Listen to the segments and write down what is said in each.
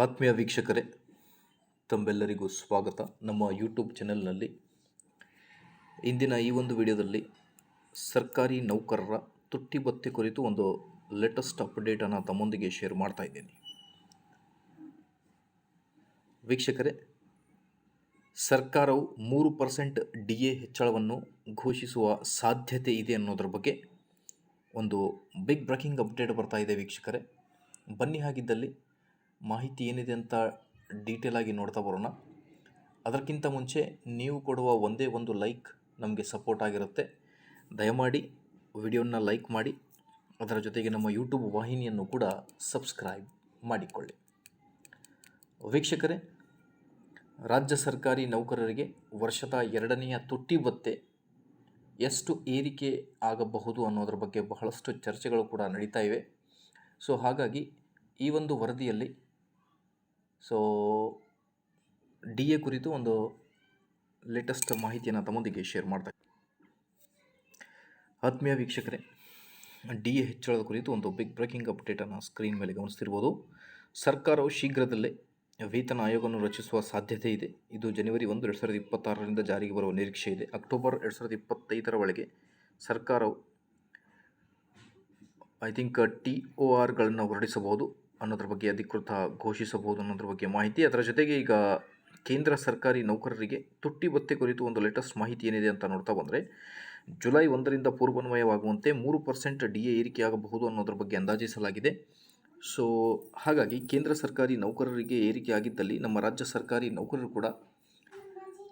ಆತ್ಮೀಯ ವೀಕ್ಷಕರೇ, ತಮ್ಮೆಲ್ಲರಿಗೂ ಸ್ವಾಗತ. ನಮ್ಮ ಯೂಟ್ಯೂಬ್ ಚಾನೆಲ್ನಲ್ಲಿ ಇಂದಿನ ಈ ಒಂದು ವಿಡಿಯೋದಲ್ಲಿ ಸರ್ಕಾರಿ ನೌಕರರ ತುಟ್ಟಿ ಭತ್ಯೆ ಕುರಿತು ಒಂದು ಲೇಟೆಸ್ಟ್ ಅಪ್ಡೇಟನ್ನು ತಮ್ಮೊಂದಿಗೆ ಶೇರ್ ಮಾಡ್ತಾ ಇದ್ದೀನಿ. ವೀಕ್ಷಕರೇ, ಸರ್ಕಾರವು ಮೂರು ಪರ್ಸೆಂಟ್ ಡಿ ಎ ಹೆಚ್ಚಳವನ್ನು ಘೋಷಿಸುವ ಸಾಧ್ಯತೆ ಇದೆ ಅನ್ನೋದ್ರ ಬಗ್ಗೆ ಒಂದು ಬಿಗ್ ಬ್ರೇಕಿಂಗ್ ಅಪ್ಡೇಟ್ ಬರ್ತಾ ಇದೆ ವೀಕ್ಷಕರೇ. ಬನ್ನಿ ಹಾಗಿದ್ದಲ್ಲಿ ಮಾಹಿತಿ ಏನಿದೆ ಅಂತ ಡೀಟೇಲ್ ಆಗಿ ನೋಡ್ತಾ ಬರೋಣ. ಅದಕ್ಕಿಂತ ಮುಂಚೆ ನೀವು ಕೊಡುವ ಒಂದೇ ಒಂದು ಲೈಕ್ ನಮಗೆ ಸಪೋರ್ಟ್ ಆಗಿರುತ್ತೆ. ದಯಮಾಡಿ ವಿಡಿಯೋನ ಲೈಕ್ ಮಾಡಿ. ಅದರ ಜೊತೆಗೆ ನಮ್ಮ ಯೂಟ್ಯೂಬ್ ವಾಹಿನಿಯನ್ನು ಕೂಡ ಸಬ್ಸ್ಕ್ರೈಬ್ ಮಾಡಿಕೊಳ್ಳಿ. ವೀಕ್ಷಕರೇ, ರಾಜ್ಯ ಸರ್ಕಾರಿ ನೌಕರರಿಗೆ ವರ್ಷದ ಎರಡನೆಯ ತುಟ್ಟಿ ಭತ್ತೆ ಎಷ್ಟು ಏರಿಕೆ ಆಗಬಹುದು ಅನ್ನೋದ್ರ ಬಗ್ಗೆ ಬಹಳಷ್ಟು ಚರ್ಚೆಗಳು ಕೂಡ ನಡೀತಾ ಇವೆ. ಸೊ ಹಾಗಾಗಿ ಈ ಒಂದು ವರದಿಯಲ್ಲಿ ಸೊ ಡಿ ಎ ಕುರಿತು ಒಂದು ಲೇಟೆಸ್ಟ್ ಮಾಹಿತಿಯನ್ನು ತಮ್ಮೊಂದಿಗೆ ಶೇರ್ ಮಾಡ್ತಾ ಆತ್ಮೀಯ ವೀಕ್ಷಕರೇ ಡಿ ಎ ಹೆಚ್ಚಳದ ಕುರಿತು ಒಂದು ಬಿಗ್ ಬ್ರೇಕಿಂಗ್ ಅಪ್ಡೇಟನ್ನು ಸ್ಕ್ರೀನ್ ಮೇಲೆ ಗಮನಿಸ್ತಿರ್ಬೋದು. ಸರ್ಕಾರವು ಶೀಘ್ರದಲ್ಲೇ ವೇತನ ಆಯೋಗವನ್ನು ರಚಿಸುವ ಸಾಧ್ಯತೆ ಇದೆ. ಇದು ಜನವರಿ ಒಂದು, ಎರಡು ಸಾವಿರದ ಇಪ್ಪತ್ತಾರರಿಂದ ಜಾರಿಗೆ ಬರುವ ನಿರೀಕ್ಷೆ ಇದೆ. ಅಕ್ಟೋಬರ್ ಎರಡು ಸಾವಿರದ ಇಪ್ಪತ್ತೈದರ ಒಳಗೆ ಸರ್ಕಾರವು ಐ ಥಿಂಕ್ ಟಿ ಒ ಆರ್ಗಳನ್ನು ಹೊರಡಿಸಬಹುದು. ಅನ್ನೋದ್ರ ಬಗ್ಗೆ ಅಧಿಕೃತ ಘೋಷಿಸಬಹುದು ಅನ್ನೋದ್ರ ಬಗ್ಗೆ ಮಾಹಿತಿ. ಅದರ ಜೊತೆಗೆ ಈಗ ಕೇಂದ್ರ ಸರ್ಕಾರಿ ನೌಕರರಿಗೆ ತುಟ್ಟಿ ಭತ್ಯೆ ಕುರಿತು ಒಂದು ಲೇಟೆಸ್ಟ್ ಮಾಹಿತಿ ಏನಿದೆ ಅಂತ ನೋಡ್ತಾ ಬಂದರೆ, ಜುಲೈ ಒಂದರಿಂದ ಪೂರ್ವನ್ವಯವಾಗುವಂತೆ ಮೂರು ಪರ್ಸೆಂಟ್ ಡಿ ಎ ಏರಿಕೆಯಾಗಬಹುದು ಅನ್ನೋದ್ರ ಬಗ್ಗೆ ಅಂದಾಜಿಸಲಾಗಿದೆ. ಸೊ ಹಾಗಾಗಿ ಕೇಂದ್ರ ಸರ್ಕಾರಿ ನೌಕರರಿಗೆ ಏರಿಕೆ ಆಗಿದ್ದಲ್ಲಿ ನಮ್ಮ ರಾಜ್ಯ ಸರ್ಕಾರಿ ನೌಕರರು ಕೂಡ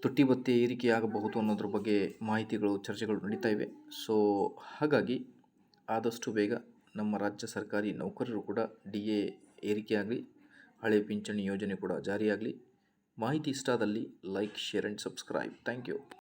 ತುಟ್ಟಿ ಭತ್ಯೆ ಏರಿಕೆಯಾಗಬಹುದು ಅನ್ನೋದ್ರ ಬಗ್ಗೆ ಮಾಹಿತಿಗಳು, ಚರ್ಚೆಗಳು ನಡೀತಾ ಇವೆ. ಸೊ ಹಾಗಾಗಿ ಆದಷ್ಟು ಬೇಗ ನಮ್ಮ ರಾಜ್ಯ ಸರ್ಕಾರಿ ನೌಕರರು ಕೂಡ ಡಿ ಎ ಏರಿಕೆಯಾಗಲಿ, ಹಳೆ ಪಿಂಚಣಿ ಯೋಜನೆ ಕೂಡ ಜಾರಿಯಾಗಲಿ. ಮಾಹಿತಿ ಇಷ್ಟಾದಲ್ಲಿ like share and subscribe thank you